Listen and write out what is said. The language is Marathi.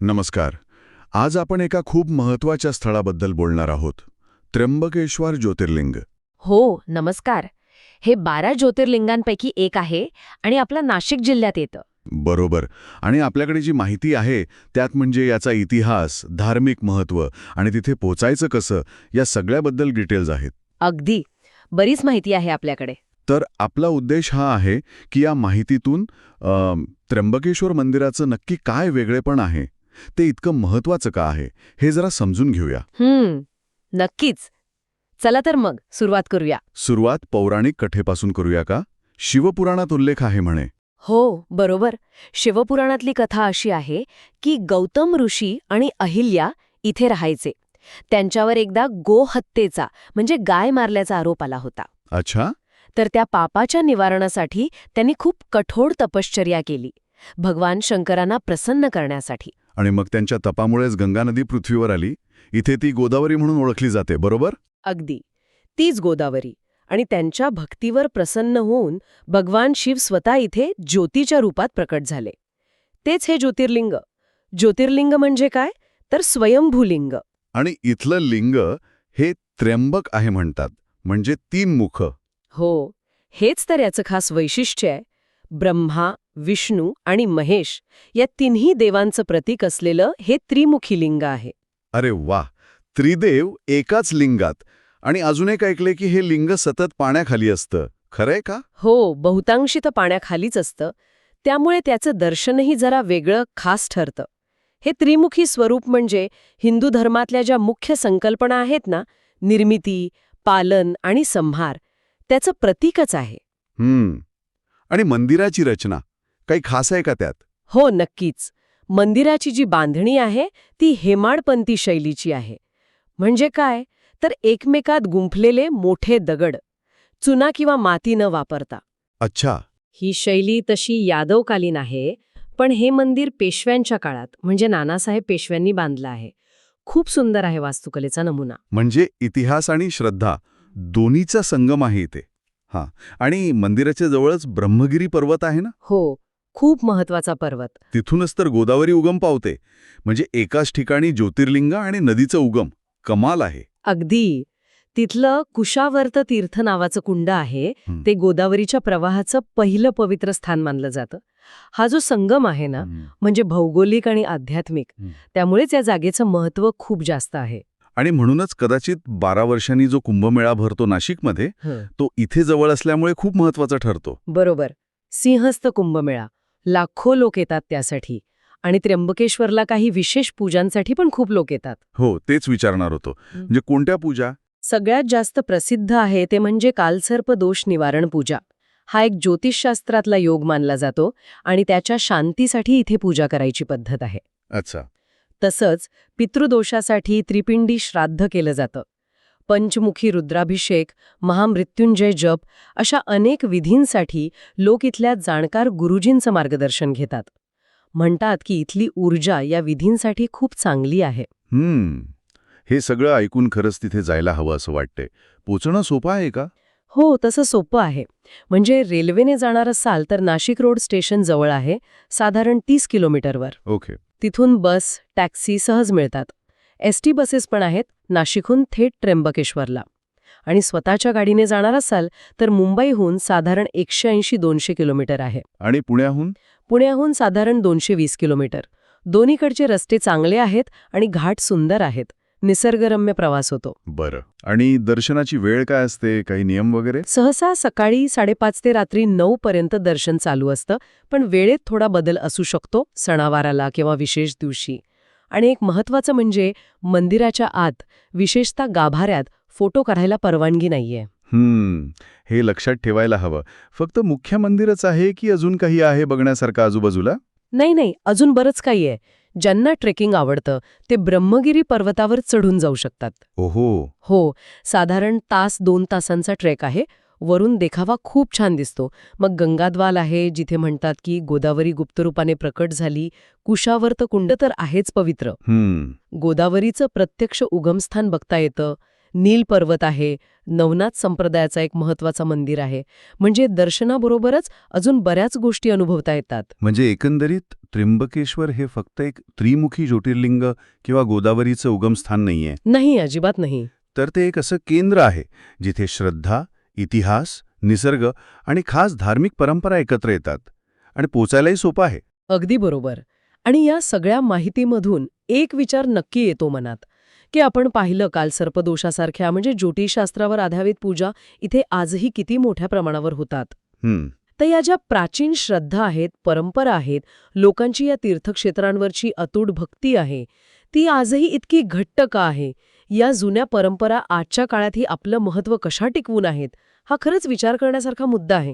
नमस्कार. आज आपण एका खूप महत्त्वाच्या स्थळाबद्दल बोलणार आहोत. त्र्यंबकेश्वर ज्योतिर्लिंग. हो नमस्कार. हे बारा ज्योतिर्लिंगांपैकी एक आहे आणि आपलं नाशिक जिल्ह्यात येतं. बरोबर. आणि आपल्याकडे जी माहिती आहे त्यात म्हणजे याचा इतिहास धार्मिक महत्त्व आणि तिथे पोचायचं कसं या सगळ्याबद्दल डिटेल्स आहेत. अगदी. बरीच माहिती आहे आपल्याकडे. तर आपला उद्देश हा आहे की या माहितीतून त्र्यंबकेश्वर मंदिराचं नक्की काय वेगळेपण आहे? ते इतकं महत्वाचं का आहे हे जरा समजून घेऊया. नक्कीच. चला तर मग सुरुवात करूया. सुरुवात पौराणिक कथेपासून करूया का? शिवपुराणात उल्लेख आहे म्हणे. हो बरोबर. शिवपुराणातली कथा अशी आहे की गौतम ऋषी आणि अहिल्या इथे राहायचे. त्यांच्यावर एकदा गोहत्येचा म्हणजे गाय मारल्याचा आरोप आला होता. अच्छा? तर त्या पापाच्या निवारणासाठी त्यांनी खूप कठोर तपश्चर्या केली. भगवान शंकरांना प्रसन्न करण्यासाठी. आणि मग त्यांच्या तपामुळेच गंगा नदी पृथ्वीवर आली. इथे ती गोदावरी म्हणून ओळखली जाते बरोबर? अगदी. तीच गोदावरी. आणि त्यांच्या भक्तीवर प्रसन्न होऊन भगवान शिव स्वतः इथे ज्योतीच्या रूपात प्रकट झाले. तेच हे ज्योतिर्लिंग. ज्योतिर्लिंग म्हणजे काय? तर स्वयंभूलिंग. आणि इथलं लिंग हे त्र्यंबक आहे म्हणतात म्हणजे तीन मुख. हो. हेच तर याचं खास वैशिष्ट्य आहे. ब्रह्मा विष्णू आणि महेश या तिन्ही देवांचं प्रतीक असलेलं हे त्रिमुखी लिंग आहे. अरे वा त्रिदेव एकाच लिंगात. आणि अजून एक ऐकले की हे लिंग सतत पाण्याखाली असतं. खरंय का? हो बहुतांशी तर पाण्याखालीच असतं. त्यामुळे त्याचं दर्शनही जरा वेगळं खास ठरतं. हे त्रिमुखी स्वरूप म्हणजे हिंदू धर्मातल्या ज्या मुख्य संकल्पना आहेत ना निर्मिती पालन आणि संहार त्याचं प्रतीकच आहे. हम्म. आणि मंदिराची रचना. काही खास आहे का त्यात? हो नक्कीच. मंदिराची जी बांधणी आहे ती हेमाडपंथी शैलीची आहे. म्हणजे काय? तर एकमेकात गुंफलेले मोठे दगड. चुना किंवा माती न वापरता. अच्छा. ही शैली तशी यादवकालीन आहे पण हे मंदिर पेशव्यांच्या काळात म्हणजे नानासाहेब पेशव्यांनी बांधलं आहे. खूप सुंदर आहे वास्तुकलेचा नमुना. म्हणजे इतिहास आणि श्रद्धा दोन्हीचा संगम आहे इथे. हां. आणि मंदिराच्या जवळच ब्रह्मगिरी पर्वत आहे ना? हो. खूप महत्त्वाचा पर्वत. तिथूनच तर गोदावरी उगम पावते. म्हणजे एकाच ठिकाणी ज्योतिर्लिंग आणि नदीचं उगम. कमाल आहे. अगदी. तिथलं कुशावर्त तीर्थ नावाचं कुंड आहे. ते गोदावरीच्या प्रवाहाचं पहिलं पवित्र स्थान मानलं जातं. हा जो संगम आहे ना. म्हणजे भौगोलिक आणि आध्यात्मिक. त्यामुळेच या जागेचं महत्त्व खूप जास्त आहे. आणि म्हणूनच कदाचित बारा वर्षांनी जो कुंभमेळा भरतो नाशिकमध्ये तो इथे जवळ असल्यामुळे खूप महत्त्वाचा ठरतो. बरोबर. सिंहस्थ कुंभमेळा. लाखो लोक येतात त्यासाठी. आणि त्र्यंबकेश्वरला काही विशेष पूजांसाठी पण खूप लोक येतात. हो तेच विचारणार होतो. म्हणजे कोणत्या पूजा? सगळ्यात जास्त प्रसिद्ध आहे ते म्हणजे कालसर्प दोष निवारण पूजा. हा एक ज्योतिषशास्त्रातला योग मानला जातो आणि त्याच्या शांतीसाठी इथे पूजा करायची पद्धत आहे. अच्छा. तसंच पितृदोषासाठी त्रिपिंडी श्राद्ध केलं जातं. पंचमुखी रुद्राभिषेक महामृत्युंजय जप अशा अनेक विधींसाठी लोक इथल्या जाणकार गुरुजींचं मार्गदर्शन घेतात. म्हणतात की इथली ऊर्जा या विधींसाठी खूप चांगली आहे. हे सगळं ऐकून खरंच तिथे जायला हवं असं वाटतंय. पोचणं सोपं आहे का? हो तसं सोपं आहे. म्हणजे रेल्वेने जाणार असाल तर नाशिक रोड स्टेशन जवळ आहे साधारण तीस किलोमीटरवर. ओके. तिथून बस टॅक्सी सहज मिळतात. एस टी बसेस पण आहेत नाशिकहून थेट त्र्यंबकेश्वरला. आणि स्वतःच्या गाडीने जाणार असाल तर मुंबईहून साधारण एकशे ऐंशी दोनशे किलोमीटर आहे. आणि पुण्याहून? पुण्याहून साधारण दोनशे वीस किलोमीटर. दोन्हीकडचे रस्ते चांगले आहेत आणि घाट सुंदर आहेत. निसर्गरम्य प्रवास होतो. बरं. आणि दर्शनाची वेळ काय असते? काही नियम वगैरे? सहसा सकाळी साडेपाच ते रात्री नऊ पर्यंत दर्शन चालू असतं पण वेळेत थोडा बदल असू शकतो सणावाराला किंवा विशेष दिवशी. आणि एक महत्वाचं म्हणजे मंदिराच्या आत विशेषतः गाभाऱ्यात फोटो काढायला परवानगी नाहीये. हम्म हे लक्षात ठेवायला हवं. फक्त मुख्य मंदिरच आहे की अजून काही आहे बघण्यासारखं आजूबाजूला? नाही नाही अजून बरंच काही आहे. ज्यांना ट्रेकिंग आवडतं ते ब्रह्मगिरी पर्वतावर चढून जाऊ शकतात. ओहो. हो साधारण तास दोन तासांचा ट्रेक आहे. वरून देखावा खूप छान दिसतो. मग गंगाद्वाल आहे जिथे म्हणतात की गोदावरी गुप्तरूपाने प्रकट झाली. कुशावर्त कुंड तर आहेच पवित्र. हम्म. गोदावरीचं प्रत्यक्ष उगमस्थान बघता येतं. नील पर्वत आहे. नवनाथ संप्रदायाचा एक महत्वाचं मंदिर आहे. म्हणजे दर्शनाबरोबरच अजून बऱ्याच गोष्टी अनुभवता येतात. म्हणजे एकंदरीत त्र्यंबकेश्वर हे फक्त एक त्रिमुखी ज्योतिर्लिंग किंवा गोदावरीचं उगमस्थान नाहीये? नाही अजिबात नाही. तर ते एक असं केंद्र आहे जिथे श्रद्धा इतिहास निसर्ग आणि खास धार्मिक परंपरा एकत्र येतात आणि पोचायलाही सोपं आहे. अगदी बरोबर. आणि या सगळ्या माहितीमधून एक विचार नक्की येतो मनात की आपण पाहिलं काल सर्पदोषासारख्या म्हणजे ज्योतिषशास्त्रावर आधारित पूजा इथे आजही किती मोठ्या प्रमाणावर होतात. हम्म. तर या ज्या प्राचीन श्रद्धा आहेत परंपरा आहेत लोकांची या तीर्थक्षेत्रांवरची अतूट भक्ती आहे ती आजही इतकी घट्ट का आहे? या जुन्या परंपरा आजच्या काळातही आपलं महत्त्व कशा टिकवून आहेत हा खरंच विचार करण्यासारखा मुद्दा आहे.